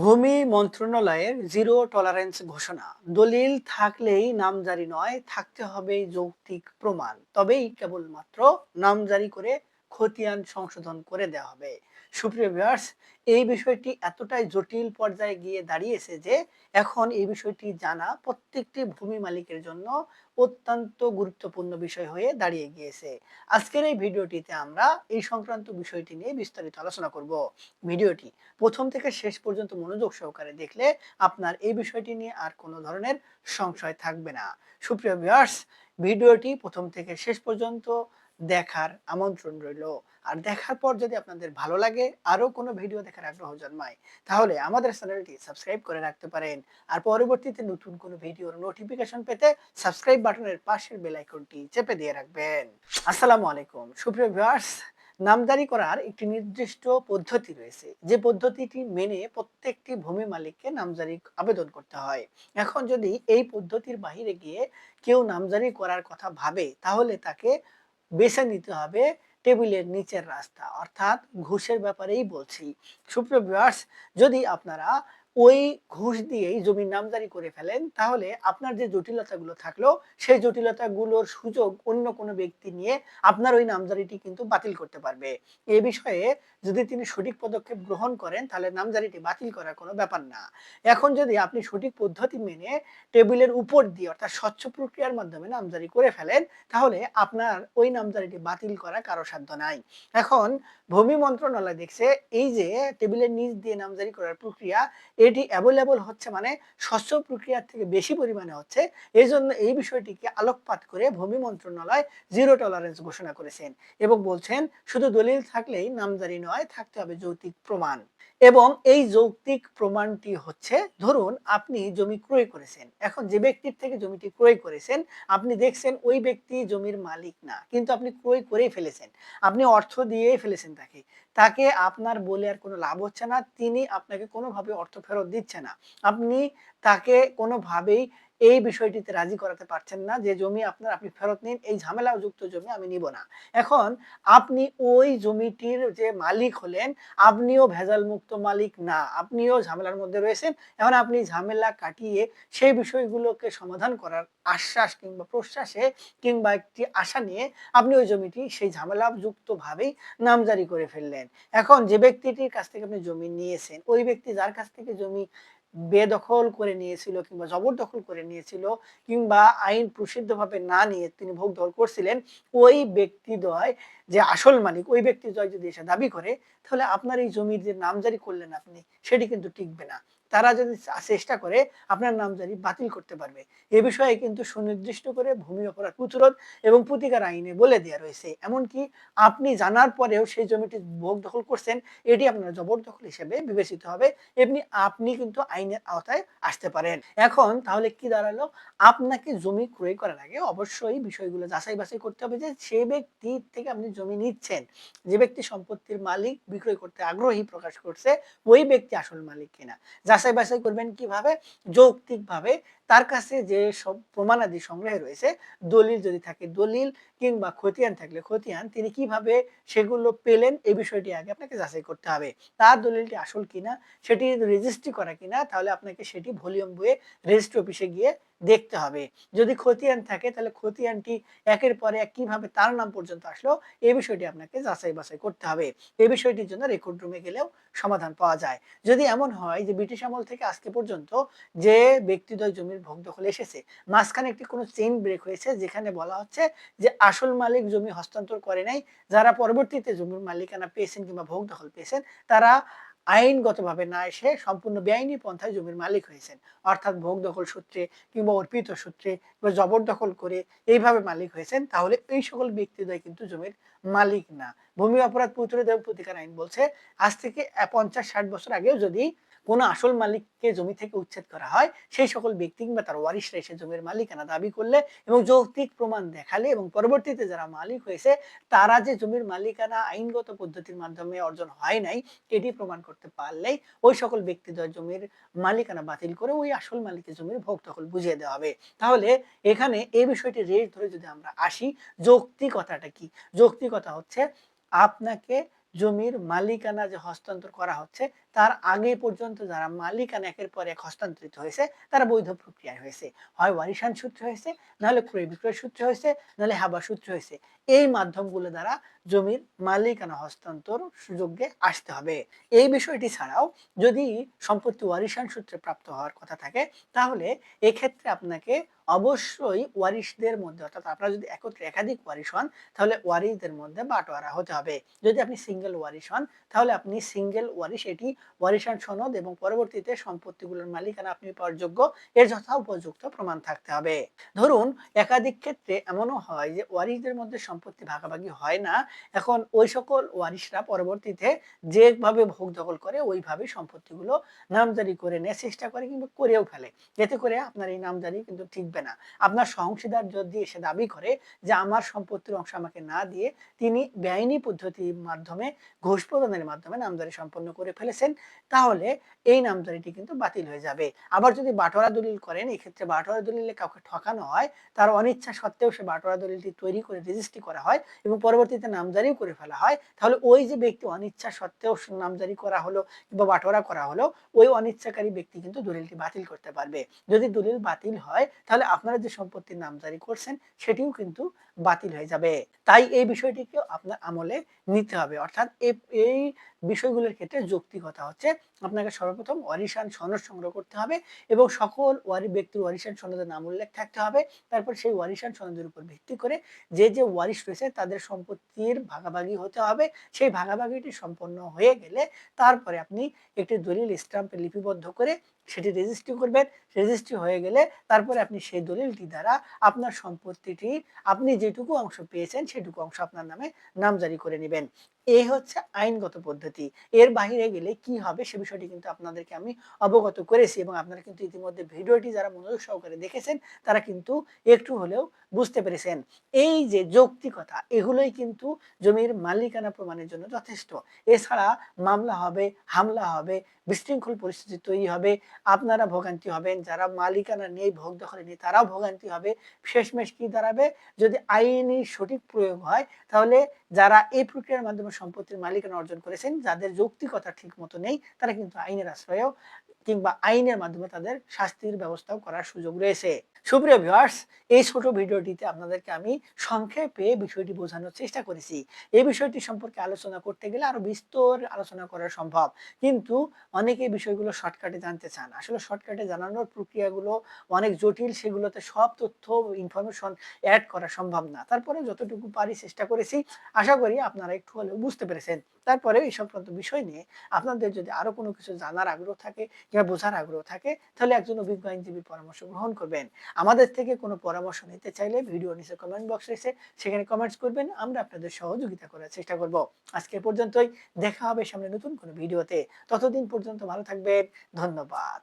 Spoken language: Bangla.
ভূমি মন্ত্রণালয়ের জিরো টলারেন্স ঘোষণা। দলিল থাকলেই নামজারি নয়, থাকতে হবে যৌক্তিক প্রমাণ। তবেই কেবলমাত্র নামজারি করে খতিয়ান সংশোধন করে দেওয়া হবে। সুপ্রিয় ভিউয়ার্স এই বিষয়টি এতটাই জটিল পর্যায়ে গিয়ে দাঁড়িয়েছে যে এখন এই বিষয়টি জানা প্রত্যেকটি ভূমি মালিকের জন্য অত্যন্ত গুরুত্বপূর্ণ বিষয় হয়ে দাঁড়িয়ে গিয়েছে। আজকের এই ভিডিওটিতে আমরা এই সংক্রান্ত বিষয়টি নিয়ে বিস্তারিত আলোচনা করব। ভিডিওটি প্রথম থেকে শেষ পর্যন্ত মনোযোগ সহকারে দেখলে আপনার এই বিষয়টি নিয়ে আর কোনো ধরনের সংশয় থাকবে না। সুপ্রিয় ভিউয়ার্স ভিডিওটি প্রথম থেকে শেষ পর্যন্ত দেখার আমন্ত্রণ রইল। আর দেখার পর যদি আপনাদের ভালো লাগে আরও কোনো ভিডিও দেখার আগ্রহ জন্মায়, তাহলে আমাদের চ্যানেলটি সাবস্ক্রাইব করে রাখতে পারেন। আর পরবর্তীতে নতুন কোনো ভিডিওর নোটিফিকেশন পেতে সাবস্ক্রাইব বাটনের পাশের বেল আইকনটি চেপে দিয়ে রাখবেন। আসসালামু আলাইকুম। সুপ্রিয় ভিউয়ার্স নামজারি করার একটি নির্দিষ্ট পদ্ধতি রয়েছে। যে পদ্ধতিটি মেনে প্রত্যেকটি ভূমি মালিককে নামজারি আবেদন করতে হয়। এখন যদি এই পদ্ধতির বাহিরে গিয়ে কেউ নামজারি করার কথা ভাবে, তাহলে তাকে বেছে নিতে হবে টেবিলের নিচের রাস্তা অর্থাৎ ঘুষের ব্যাপারেই বলছি। সুপ্রিয় ভিউয়ার্স যদি আপনারা ওই ঘুষ দিয়েই জমির নামজারি করে ফেলেন, তাহলে আপনার যে জটিলতাগুলো থাকল, সেই জটিলতাগুলোর সুযোগ অন্য কোনো ব্যক্তি নিয়ে আপনার ওই নামজারিটি কিন্তু বাতিল করতে পারবে। এ বিষয়ে যদি তিনি সঠিক পদক্ষেপ গ্রহণ করেন, তাহলে নামজারিটি বাতিল করার কোনো ব্যাপার না। এখন যদি আপনি সঠিক পদ্ধতি মেনে টেবিলের উপর দিয়ে, অর্থাৎ স্বচ্ছ প্রক্রিয়ার মাধ্যমে নামজারি করে ফেলেন, তাহলে আপনার ওই নামজারিটি বাতিল করা কারও সাধ্য নাই। এখন ভূমি মন্ত্রণালয় দেখছে, এই যে টেবিলের নিচ দিয়ে নামজারি করার প্রক্রিয়া এটি অ্যাভেলেবল হচ্ছে মানে শস্য প্রক্রিয়ার থেকে বেশি পরিমাণে হচ্ছে। এই জন্য এই বিষয়টিকে আলোকপাত করে ভূমি মন্ত্রণালয় জিরো টলারেন্স ঘোষণা করেছেন এবং বলছেন, শুধু দলিল থাকলেই নামজারি নয়, থাকতে হবে যৌতিক প্রমাণ। এবং এই যৌক্তিক প্রমাণটি হচ্ছে, ধরুন আপনি জমি ক্রয় করেছেন। এখন যে ব্যক্তির থেকে জমিটি ক্রয় করেছেন, আপনি দেখছেন ওই ব্যক্তি জমির মালিক না, কিন্তু আপনি ক্রয় করেই ফেলেছেন। আপনি অর্থ দিয়েই ফেলেছেন তাকে। তাকে আপনার বলে আর কোনো লাভ হচ্ছে না, তিনি আপনাকে কোনোভাবে অর্থ ফেরত দিচ্ছে না। আপনি তাকে কোনোভাবেই এই বিষয়টিতে রাজি করাতে পারছেন না যে জমি আপনার, আপনি ফেরত নিন, এই ঝামেলা যুক্ত জমি আমি নিব না। এখন আপনি ওই জমিটির যে মালিক হলেন, আপনিও ভেজাল মুক্ত মালিক না, আপনিও ঝামেলার মধ্যে রয়েছেন। এখন আপনি ঝামেলা কাটিয়ে সেই বিষয়গুলোকে সমাধান করার আশ্বাস কিংবা প্রশ্বাসে কিংবা একটি আশা নিয়ে আপনি ওই জমিটি সেই ঝামেলা যুক্ত ভাবেই নামজারি করে ফেললেন। এখন যে ব্যক্তিটির কাছ থেকে আপনি জমি নিয়েছেন, ওই ব্যক্তি যার কাছ থেকে জমি বেদখল করে নিয়েছিল কিংবা জবরদখল করে নিয়েছিল কিংবা আইন প্রসিদ্ধভাবে না নিয়ে তিনি ভোগ দখল করছিলেন, ওই ব্যক্তিদ্বয় যে আসল মালিক, ওই ব্যক্তিদ্বয় যদি এসে দাবি করে, তাহলে আপনার এই জমির যে নামজারি করলেন আপনি, সেটি কিন্তু টিকবে না। তারা যদি চেষ্টা করে, আপনার নামজারি বাতিল করতে পারবে। এ বিষয়ে কিন্তু সুনির্দিষ্ট করে ভূমি অপরাধ প্রতিরোধ এবং প্রতিকার আইনে বলে দেওয়া রয়েছে। এমনকি আপনি জানার পরেও সেই জমিটি ভোগ দখল করছেন, এটি আপনার জবরদখল হিসেবে বিবেচিত হবে। এমনি আপনি কিন্তু আইনের আওতায় আসতে পারেন। এখন তাহলে কি দাঁড়াল? আপনাকে জমি ক্রয় করার আগে অবশ্যই বিষয়গুলো যাচাই বাছাই করতে হবে যে সে ব্যক্তি থেকে আপনি জমি নিচ্ছেন। যে ব্যক্তি সম্পত্তির মালিক, বিক্রয় করতে আগ্রহী প্রকাশ করছে, ওই ব্যক্তি আসল মালিক কিনা। যাচাই বাছাই করবেন কীভাবে? যৌক্তিকভাবে তার কাছে যে সব প্রমাণাদি সংগ্রহে রয়েছে, দলিল যদি থাকে, দলিল কিংবা খতিয়ান থাকলে খতিয়ান, তিনি কীভাবে সেগুলো পেলেন এই বিষয়টি আগে আপনাকে যাচাই করতে হবে। তার দলিলটি আসল কিনা, সেটি রেজিস্ট্রি করা কিনা, তাহলে আপনাকে সেটি ভলিউম বইয়ে রেজিস্ট্রি অফিসে গিয়ে দেখতে হবে। যদি খতিয়ান থাকে, তাহলে খতিয়ানটি একের পরে এক কীভাবে, তার নাম পর্যন্ত আসলো এই বিষয়টি আপনাকে যাচাই বাছাই করতে হবে। এই বিষয়টির জন্য রেকর্ড রুমে গেলেও সমাধান পাওয়া যায়। যদি এমন হয় যে ব্রিটিশ আমল থেকে আজকে পর্যন্ত যে ব্যক্তিদ্বয় জমির ভোগ দখল এসেছে, মাঝখানে একটি কোনো চেইন ব্রেক হয়েছে, যেখানে বলা হচ্ছে যে আসল মালিক জমি হস্তান্তর করে নাই, যারা পরবর্তীতে জমির মালিকানা পেয়েছেন কিংবা ভোগ দখল পেয়েছেন, তারা আইনগতভাবে না এসে সম্পূর্ণ বেআইনি পন্থায় জমির মালিক হয়েছেন। অর্থাৎ ভোগ দখল সূত্রে কিংবা অর্পিত সূত্রে কিংবা জবরদখল করে এইভাবে মালিক হয়েছেন, তাহলে এই সকল ব্যক্তিদ্বয় কিন্তু জমির মালিক না। ভূমি অপরাধ প্রতিরোধ এবং প্রতিকার আইন বলছে, আজ থেকে পঞ্চাশ ষাট বছর আগেও যদি কোনো আসল মালিককে জমি থেকে উচ্ছেদ করা হয়, সেই সকল ব্যক্তি কিংবা তার ওয়ারিশরা এসে জমির মালিকানা দাবি করলে এবং যৌক্তিক প্রমাণ দেখালে এবং পরবর্তীতে যারা মালিক হয়েছে, তারা যে জমির মালিকানা আইনগত পদ্ধতির মাধ্যমে অর্জন হয় নাই, এটি প্রমাণ করতে পারলেই ওই সকল ব্যক্তিদের জমির মালিকানা বাতিল করে ওই আসল মালিকের জমির ভোগ দখল বুঝিয়ে দেওয়া হবে। তাহলে এখানে এই বিষয়টি রেট ধরে যদি আমরা আসি, যৌক্তিকতাটা কি? যৌক্তিকতা হচ্ছে আপনাকে জমির মালিকানা যে হস্তান্তর করা হচ্ছে, তার আগে পর্যন্ত যারা মালিকানা একের পর এক হস্তান্তরিত হয়েছে, তারা বৈধ প্রক্রিয়ায় হয়েছে। হয় ওয়ারিশান সূত্রে হয়েছে, নাহলে ক্রয় বিক্রয় সূত্রে হয়েছে, নাহলে হাবা সূত্রে হয়েছে। এই মাধ্যমগুলো দ্বারা জমির মালিকানা হস্তান্তর সুযোগে আসতে হবে। এই বিষয়টি ছাড়াও যদি সম্পত্তি ওয়ারিশান সূত্রে প্রাপ্ত হওয়ার কথা থাকে, তাহলে এক্ষেত্রে আপনাকে অবশ্যই ওয়ারিশদের মধ্যে, অর্থাৎ আপনারা যদি একত্রে একাধিক ওয়ারিশ হন, তাহলে ওয়ারিশদের মধ্যে বাটোয়ারা হতে হবে। যদি আপনি সিঙ্গেল ওয়ারিশ হন, তাহলে আপনি সিঙ্গেল ওয়ারিশ, এটি ওয়ারিশান সনদ এবং পরবর্তীতে সম্পত্তিগুলোর মালিকানা আপনি পাওয়ার যোগ্য, এর যথা উপযুক্ত প্রমাণ থাকতে হবে। ধরুন, একাধিক ক্ষেত্রে এমনও হয় যে ওয়ারিশদের মধ্যে সম্পত্তি ভাগাভাগি হয় না। এখন ওই সকল ওয়ারিশরা পরবর্তীতে যেভাবে ভোগ দখল করে, ওইভাবে সম্পত্তিগুলো নামজারি করে নেওয়ার চেষ্টা করে কিংবা করেও ফেলে। এতে করে আপনার এই নামজারি কিন্তু টিকবে না। আপনার সংশীদার যদি এসে দাবি করে যে আমার সম্পত্তির অংশ আমাকে না দিয়ে তিনি বেআইনি পদ্ধতির মাধ্যমে, ঘুষ প্রদানের মাধ্যমে নামজারি সম্পন্ন করে ফেলেছেন, তাহলে এই নামজারিটি কিন্তু বাতিল হয়ে যাবে। আবার যদি বাটোয়ারা দলিল করেন, এক্ষেত্রে বাটোয়ারা দলিলে কাউকে ঠকানো হয়, তার অনিচ্ছা সত্ত্বেও সে বাটোয়ারা দলিলটি তৈরি করে রেজিস্ট্রি করা হয় এবং পরবর্তীতে নামজারিও করে ফেলা হয়, তাহলে ওই যে ব্যক্তি অনিচ্ছা সত্ত্বেও নামজারি করা হলো কিংবা বাটোরা করা হলো, ওই অনিচ্ছাকারী ব্যক্তি কিন্তু দলিলটি বাতিল করতে পারবে। যদি দলিল বাতিল হয়, তাহলে আপনারা যে সম্পত্তির নামজারি করছেন, সেটিও কিন্তু বাতিল হয়ে যাবে। তাই এই বিষয়টিকেও আপনার আমলে নিতে হবে। অর্থাৎ এই বিষয়গুলোর ক্ষেত্রে যৌক্তিকতা হচ্ছে, আপনাকে সর্বপ্রথম ওয়ারিশান সনদ সংগ্রহ করতে হবে এবং সকল ওয়ারি, ব্যক্তির ওয়ারিশান সনদের নাম উল্লেখ থাকতে হবে। তারপর সেই ওয়ারিশান সনদের উপর ভিত্তি করে যে যে ওয়ারিশ রয়েছে তাদের সম্পত্তির ভাগাভাগি হতে হবে। সেই ভাগাভাগিটি সম্পন্ন হয়ে গেলে তারপরে আপনি একটি দলিল স্ট্যাম্পে লিপিবদ্ধ করে সেটি রেজিস্ট্রি করবেন, রেজিস্ট্রি হয়ে গেলে তারপরে আপনি সেই দলিলটি দ্বারা আপনার সম্পত্তিটি আপনি যেটুকু অংশ পেয়েছেন সেটুকু অংশ আপনার নামে নামজারি করে নেবেন। এই হচ্ছে আইনগত পদ্ধতি। এর বাহিরে গেলে কি হবে সে বিষয়টি কিন্তু আপনাদেরকে আমি অবগত করেছি এবং আপনারা কিন্তু ইতিমধ্যে ভিডিওটি যারা মনোযোগ সহকারে দেখেছেন, তারা কিন্তু একটু হলেও বুঝতে পেরেছেন। এই যে যৌক্তিকতা, এগুলোই কিন্তু জমির মালিকানা প্রমাণের জন্য যথেষ্ট। এছাড়া মামলা হবে, হামলা হবে, বিশৃঙ্খল পরিস্থিতি তৈরি হবে, আপনারা ভোগান্তি হবেন, যারা মালিকানা নেই ভোগ দখলে নেই, তারাও ভোগান্তি হবে। শেষমেশ কি দাঁড়াবে? যদি আইনি সঠিক প্রয়োগ হয়, তাহলে যারা এই প্রক্রিয়ার মাধ্যমে সম্পত্তির মালিকানা অর্জন করেছেন, যাদের যৌক্তিকতা ঠিক মতো নেই, তারা কিন্তু আইনের আশ্রয়েও কিংবা আইনের মাধ্যমে তাদের শাস্তির ব্যবস্থাও করার সুযোগ রয়েছে। সুপ্রিয় ভিউয়ার্স এই ছোট ভিডিওটিতে আপনাদেরকে আমি সংক্ষেপে বিষয়টি বোঝানোর চেষ্টা করেছি। এই বিষয়টি সম্পর্কে আলোচনা করতে গেলে আরও বিস্তর আলোচনা করা সম্ভব। কিন্তু অনেকে বিষয়গুলো শর্টকাটে জানতে চান। আসলে শর্টকাটে জানানোর প্রক্রিয়াগুলো অনেক জটিল, সেগুলোতে সব তথ্য ইনফরমেশন অ্যাড করা সম্ভব না। তারপরে যতটুকু পারি চেষ্টা করেছি, আশা করি আপনারা একটু হলেও বুঝতে পেরেছেন। তারপরে এই সংক্রান্ত বিষয় নিয়ে আপনাদের যদি আরও কোনো কিছু জানার আগ্রহ থাকে বোঝার আগ্রহ থাকে, তাহলে একজন অভিজ্ঞ আইনজীবীর পরামর্শ গ্রহণ করবেন। আমাদের থেকে কোনো পরামর্শ নিতে চাইলে ভিডিও নিচে কমেন্ট বক্স রয়েছে, সেখানে কমেন্টস করবেন, আমরা আপনাদের সহযোগিতা করার চেষ্টা করব। আজকে পর্যন্তই, দেখা হবে সামনে নতুন কোনো ভিডিওতে। ততদিন পর্যন্ত ভালো থাকবেন, ধন্যবাদ।